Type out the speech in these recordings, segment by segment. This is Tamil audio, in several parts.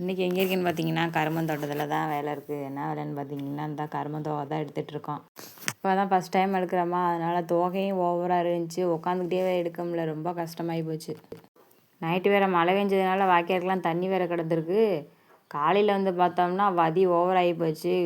இன்றைக்கி எங்கே இருக்குன்னு பார்த்தீங்கன்னா கரும்பந்தோட்டத்தில் தான் வேலை இருக்குது என்ன வேலைன்னு பார்த்தீங்கன்னா இந்த கரும்பந்தோகை தான் எடுத்துகிட்ருக்கோம் இப்போ தான் ஃபஸ்ட் டைம் எடுக்கிறோமா அதனால் தோகையும் ஓவராக இருந்துச்சு. உட்காந்துக்கிட்டே எடுக்க முடியல ரொம்ப கஷ்டமாகி போச்சு. நைட்டு வேறு மழை பெஞ்சதுனால வாய்க்காலுக்கெலாம் தண்ணி வேறு கிடந்திருக்கு. காலையில் வந்து பார்த்தோம்னா வதி ஓவராகி போச்சு.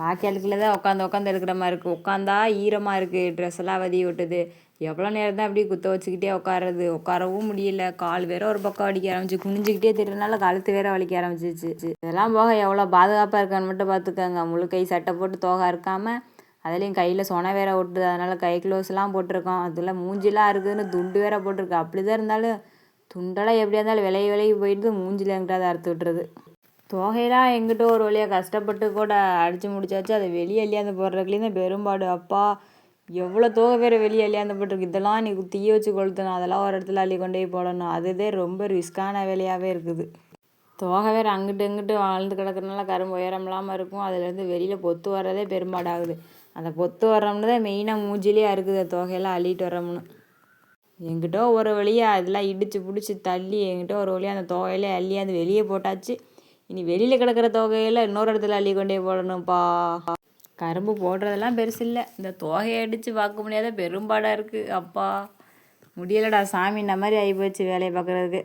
வாய்க்காலுக்குள்ளே தான் உட்காந்து உட்காந்து எடுக்கிற மாதிரி இருக்குது உட்காந்தா ஈரமாக இருக்குது ட்ரெஸ் எல்லாம் வதி விட்டுது. எவ்வளோ நேரம் தான் அப்படியே குத்த வச்சுக்கிட்டே உட்காறது உட்காரவும் முடியல. கால் வேற ஒரு பக்கம் வலிக்க ஆரம்பிச்சு குனிஞ்சிக்கிட்டே திட்டுறதுனால கழுத்து வேற வலிக்க ஆரம்பிச்சிச்சு. இதெல்லாம் போக எவ்வளோ பாதுகாப்பாக இருக்கான்னு மட்டும் பார்த்துக்கோங்க. முழு கை சட்டை போட்டு தோகா இருக்காமல் அதுலேயும் கையில் சொனை வேற ஒட்டுது. அதனால் கை க்ளோஸ்லாம் போட்டிருக்கோம். அதில் மூஞ்சிலாம் இருக்குதுன்னு துண்டு வேற போட்டிருக்கு. அப்படி தான் இருந்தாலும் துண்டெல்லாம் எப்படியா இருந்தாலும் விலை விலைக்கு போயிட்டு மூஞ்சில் எங்கிட்ட அறுத்து விட்டுறது. தோகையெல்லாம் எங்கிட்ட ஒரு வழியாக கஷ்டப்பட்டு கூட அடித்து முடிச்சாச்சு. அதை வெளியே அள்ளியாந்து போடுறதுலேயும் தான் பெரும்பாடு. அப்பா எவ்வளோ தோகை வேறு வெளியே அள்ளியாந்து போட்டிருக்கு. இதெல்லாம் நீ தீய வச்சு கொளுத்தணும் அதெல்லாம் ஒரு இடத்துல அள்ளி கொண்டு போய் போடணும். அதுதான் ரொம்ப ரிஸ்க்கான வேலையாகவே இருக்குது. தோகை வேறு அங்கிட்டு இங்கிட்டு வாழ்ந்து கிடக்கிறனால கரும்பு உயரம் இல்லாமல் இருக்கும். அதுலேருந்து வெளியில் பொத்து வர்றதே பெரும்பாடாகுது. அந்த பொத்து வர்றோம்னு தான் மெயினாக மூஞ்சிலேயே இருக்குது தொகையெல்லாம் அள்ளிட்டு வர்றோம்னு. எங்கிட்ட ஒரு வழியாக அதெல்லாம் இடித்து பிடிச்சி தள்ளி எங்கிட்ட ஒரு வழியாக அந்த தொகையிலே அள்ளி அது வெளியே போட்டாச்சு. இனி வெளியில் கிடக்கிற தொகையில் இன்னொரு இடத்துல அள்ளி கொண்டே போடணும்ப்பா கரும்பு போடுறதெல்லாம் பெருசு இல்லை. இந்த தோகையை அடித்து பார்க்க முடியாத பெரும்பாடாக இருக்குது அப்பா முடியலடா சாமி இந்த மாதிரி ஆகிப்போச்சு வேலையை பார்க்குறதுக்கு.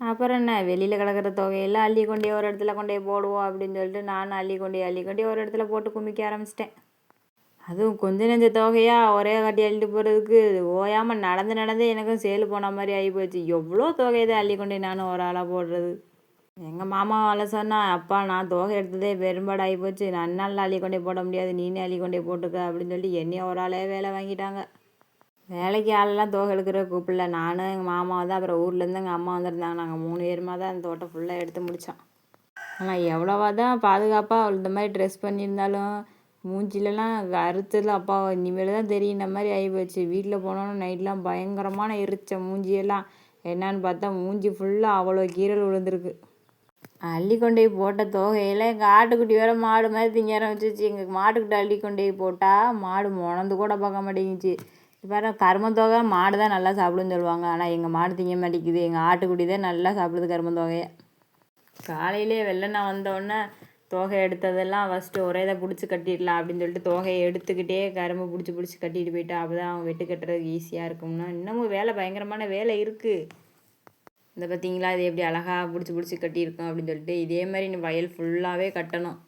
அப்புறம் என்ன? வெளியில் கிடக்கிற தொகையெல்லாம் அள்ளி கொண்டே ஒரு இடத்துல கொண்டே போடுவோம் அப்படின்னு சொல்லிட்டு நானும் அள்ளி கொண்டே அள்ளி கொண்டே ஒரு இடத்துல போட்டு குமிக்க ஆரம்பிச்சிட்டேன். அதுவும் கொஞ்ச நெஞ்ச தொகையாக ஒரே கட்டி அள்ளிட்டு போகிறதுக்கு ஓயாமல் நடந்து நடந்து எனக்கும் சேலு போன மாதிரி ஆகி போச்சு. எவ்வளோ தொகையை தான் அள்ளி கொண்டே நானும் ஒரு ஆளாக போடுறது? எங்கள் மாமாவால் சொன்னால் அப்பா நான் தோகை எடுத்ததே பெரும்பாடு ஆகி போச்சு நன்னால் அள்ளி கொண்டே போட முடியாது. நீனே அள்ளி கொண்டே போட்டுக்க அப்படின்னு சொல்லிட்டு என்னைய ஒரு ஆளே வேலை வாங்கிட்டாங்க. வேலைக்கு ஆளெல்லாம் தோகை எடுக்கிற கூப்பிடல. நானும் எங்கள் மாமா தான். அப்புறம் ஊர்லேருந்து எங்கள் அம்மா வந்திருந்தாங்க. நாங்கள் மூணு பேருமா தான் அந்த தோட்டம் ஃபுல்லாக எடுத்து முடித்தோம் ஆனால் எவ்வளோவா தான் பாதுகாப்பாக இந்த மாதிரி ட்ரெஸ் பண்ணியிருந்தாலும் மூஞ்சிலலாம் அறுத்தது அப்பா. இனிமேல் தான் தெரியும் இந்த மாதிரி ஆகி போச்சு. வீட்டில் போனோன்னு நைட்லாம் பயங்கரமான எரிச்ச மூஞ்சியெல்லாம் என்னான்னு பார்த்தா மூஞ்சி ஃபுல்லாக அவ்வளோ கீரல் விழுந்திருக்கு. அள்ளி கொண்டு போய் போட்ட தோகையில் எங்கள் ஆட்டுக்குட்டி வேறு மாடு மாதிரி திங்க ஆரம்பிச்சிச்சு எங்கள் மாட்டுக்கிட்ட அள்ளி கொண்டு போய் போட்டால் மாடு முணந்து கூட பார்க்க மாட்டேங்குச்சு. இப்போ கருமத்தொகை மாடு தான் நல்லா சாப்பிடுன்னு சொல்லுவாங்க. ஆனால் எங்கள் மாடு திங்க மாட்டேங்குது. எங்கள் ஆட்டுக்குட்டி தான் நல்லா சாப்பிடுது கருமத்தொகையை காலையிலே வெள்ளனா வந்தோடனே தோகை எடுத்ததெல்லாம் ஃபஸ்ட்டு ஒரே இதை பிடிச்சி கட்டிடலாம் அப்படின்னு சொல்லிட்டு தோகையை எடுத்துக்கிட்டே கரும்பு பிடிச்சி பிடிச்சி கட்டிட்டு போயிட்டா. அப்போ தான் அவங்க வெட்டு கட்டுறதுக்கு ஈஸியாக இருக்கும்னா. இன்னமும் வேலை பயங்கரமான வேலை இருக்குது இந்த பார்த்தீங்களா இது எப்படி அழகாக பிடிச்சி பிடிச்சி கட்டியிருக்கோம் அப்படின்னு சொல்லிட்டு இதே மாதிரி நீ வயல் ஃபுல்லாகவே கட்டணும்.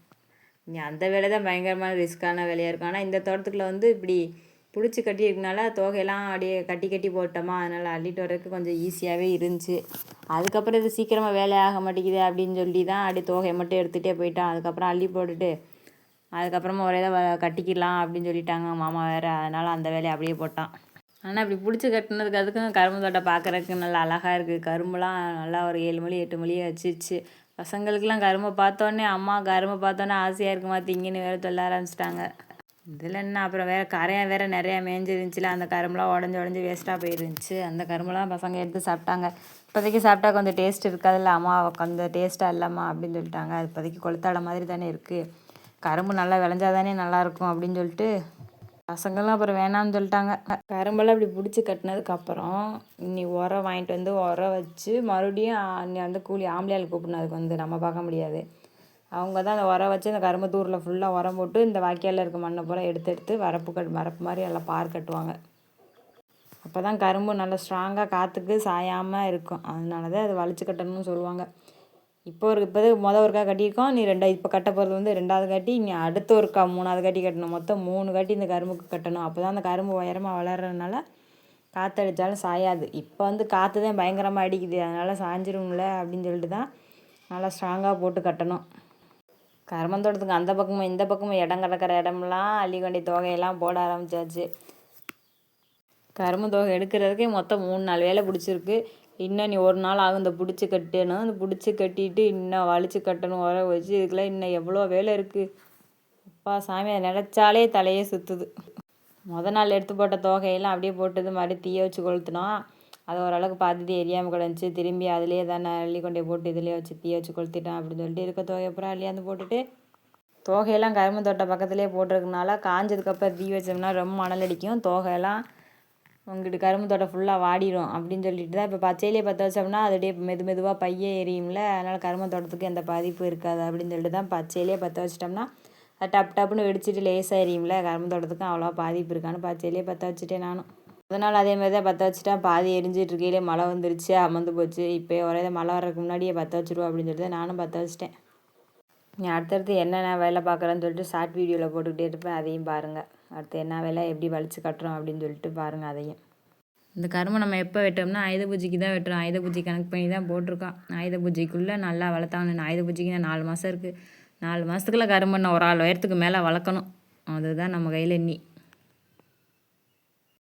நீ அந்த வேலை தான் பயங்கரமான ரிஸ்க்கான வேலையாக இருக்கும். ஆனால் இந்த தோட்டத்துக்குள்ளே வந்து இப்படி பிடிச்சி கட்டியிருக்கனால தோகையெல்லாம் அப்படியே கட்டி கட்டி போட்டோமா? அதனால் அள்ளிட்டு வரதுக்கு கொஞ்சம் ஈஸியாகவே இருந்துச்சு. அதுக்கப்புறம் இது சீக்கிரமாக வேலை ஆக மாட்டேங்குது அப்படின்னு சொல்லி தான் அப்படியே தோகையை மட்டும் எடுத்துகிட்டே போயிட்டான். அதுக்கப்புறம் அள்ளி போட்டுட்டு அதுக்கப்புறமா ஒரே இதை கட்டிக்கலாம் அப்படின்னு சொல்லிட்டாங்க. மாமா வேறு அதனால் அந்த வேலையை அப்படியே போட்டான். ஆனால் இப்படி பிடிச்சி கட்டினதுக்கு அதுக்கும் கரும்பு தோட்டம் பார்க்குறதுக்கு நல்லா அழகாக இருக்குது கரும்புலாம் நல்லா ஒரு ஏழு மணி எட்டு மொழி வச்சிச்சு பசங்களுக்கெல்லாம் கரும்பை பார்த்தோன்னே அம்மா கரும்பை பார்த்தோன்னே ஆசையாக இருக்குமா திங்கின்னு வேறு சொல்ல ஆரம்பிச்சிட்டாங்க. இதில் என்ன அப்புறம் வேறு கரையாக வேறு நிறையா மேஞ்சிருந்துச்சில்ல அந்த கரும்புலாம் உடஞ்சி உடஞ்சி வேஸ்ட்டாக போயிருந்துச்சு. அந்த கரும்புலாம் பசங்க எடுத்து சாப்பிட்டாங்க. இப்போதைக்கு சாப்பிட்டா கொஞ்சம் டேஸ்ட் இருக்காதுல்ல அம்மா கொஞ்சம் டேஸ்ட்டாக இல்லைம்மா அப்படின்னு சொல்லிட்டாங்க. அது இப்போதைக்கு கொளுத்தாட மாதிரி தானே இருக்குது கரும்பு நல்லா விளைஞ்சாதானே நல்லாயிருக்கும் அப்படின்னு சொல்லிட்டு பசங்கள்லாம் அப்புறம் வேணாம்னு சொல்லிட்டாங்க. கரும்பெல்லாம் இப்படி பிடிச்சி கட்டினதுக்கப்புறம் நீ உரம் வாங்கிட்டு வந்து உரம் வச்சு மறுபடியும் நீ வந்து கூலி ஆம்பளையால் கூப்பிடணும் அதுக்கு வந்து நம்ம பார்க்க முடியாது. அவங்க தான் அந்த உரம் வச்சு அந்த கரும்பு தூரில் ஃபுல்லாக உரம் போட்டு இந்த வாய்க்காலில் இருக்க மண்ணை பூரா எடுத்து எடுத்து வரப்பு கட் வரப்பு மாதிரி நல்லா பார் கட்டுவாங்க. அப்போ தான் கரும்பு நல்லா ஸ்ட்ராங்காக காற்றுக்கு சாயாமல் இருக்கும். அதனால தான் அதை வலிச்சு கட்டணும்னு சொல்லுவாங்க. இப்போ ஒரு இப்போது மொதல் ஒருக்கா கட்டியிருக்கோம். நீ ரெண்டாவது இப்போ கட்ட போகிறது வந்து ரெண்டாவது கட்டி நீ அடுத்த ஒருக்கா மூணாவது கட்டி கட்டணும். மொத்தம் மூணு கட்டி இந்த கரும்புக்கு கட்டணும். அப்போ தான் அந்த கரும்பு உயரமாக வளர்கிறதுனால காற்றடித்தாலும் சாயாது. இப்போ வந்து காற்று தான் பயங்கரமாக அடிக்குது. அதனால் சாஞ்சிரும்ல அப்படின்னு சொல்லிட்டு தான் நல்லா ஸ்ட்ராங்காக போட்டு கட்டணும். கருமந்தோட்டத்துக்கு அந்த பக்கமும் இந்த பக்கமும் இடம் கிடக்கிற இடம்லாம் அள்ளி கொண்டி தொகையெல்லாம் போட ஆரம்பிச்சாச்சு. கரும்பு தொகை எடுக்கிறதுக்கே மொத்தம் மூணு நாலு வேலை பிடிச்சிருக்கு. இன்னும் நீ ஒரு நாள் ஆகும் இந்த பிடிச்சி கட்டணும் அந்த பிடிச்சி கட்டிட்டு இன்னும் வலிச்சு கட்டணும் உர வச்சு இதுக்கெல்லாம் இன்னும் எவ்வளோ வேலை இருக்குது அப்பா சாமி அதை நினச்சாலே தலையே சுற்றுது முத நாள் எடுத்து போட்ட தோகையெல்லாம் அப்படியே போட்டது மறுபடியும் தீய வச்சு கொளுத்துனோம் அது ஓரளவுக்கு பார்த்துட்டு எரியாமல் கிடந்துச்சு. திரும்பி அதிலே தானே அள்ளி கொண்டே போட்டு இதுலேயே வச்சு தீய வச்சு கொளுத்திட்டேன் அப்படின்னு சொல்லிட்டு இருக்க தொகை அப்புறம் அள்ளியாந்து போட்டுட்டு தோகையெல்லாம் கரும்பு தோட்ட பக்கத்துலேயே போட்டிருக்கனால காஞ்சதுக்கப்புறம் தீ வச்சோம்னா ரொம்ப மணல் அடிக்கும். தோகையெல்லாம் உங்ககிட்ட கரும்பு தோட்டம் ஃபுல்லாக வாடிடும் அப்படின்னு சொல்லிட்டு தான் இப்போ பச்சையிலே பற்ற வச்சோம்னா அது அப்படியே மெது மெதுவாக பைய எரியும்ல. அதனால் கரும்பு தோட்டத்துக்கு எந்த பாதிப்பும் இருக்காது அப்படின்னு சொல்லிட்டு தான் பச்சையிலே பற்ற வச்சிட்டோம்னா அது டப் டப்புன்னு வெடிச்சிட்டு லேசாக எரியும்ல. கரும்பு தோட்டத்துக்கும் அவ்வளோவா பாதிப்பு இருக்கான்னு பச்சையிலே பற்ற வச்சுட்டேன் நானும். அதனால் அதே மாதிரி தான் பற்ற வச்சுட்டேன் பாதி எரிஞ்சிட்டு இருக்கையிலே மழை வந்துருச்சு அமர்ந்து போச்சு. இப்போ ஒரே மழை வர்றதுக்கு முன்னாடியே பற்ற வச்சுருவோம் அப்படின்னு சொல்லிட்டு நானும் பற்ற வச்சிட்டேன். நீ அடுத்தடுத்து என்னென்ன வேலை பார்க்குறேன்னு சொல்லிட்டு ஷார்ட் வீடியோவில் போட்டுக்கிட்டே இருப்பேன். அதையும் பாருங்கள் அடுத்து என்ன வேலை எப்படி வலிச்சு கட்டுறோம் அப்படின்னு சொல்லிட்டு பாருங்கள் அதையும். இந்த கரும்பு நம்ம எப்போ வெட்டோம்னா ஆயுத பூஜைக்கு தான் வெட்டுறோம். ஆயுத பூஜை கணக்கு பண்ணி தான் போட்டிருக்கோம். ஆயுத பூஜைக்குள்ளே நல்லா வளர்த்தாங்கன்னு ஆயுத பூஜைக்கு தான் நாலு மாதம் இருக்குது நாலு மாதத்துக்குள்ள கரும்பு நான் ஒரு ஆள் உயரத்துக்கு மேலே வளர்க்கணும். அதுதான் நம்ம கையில் இன்னி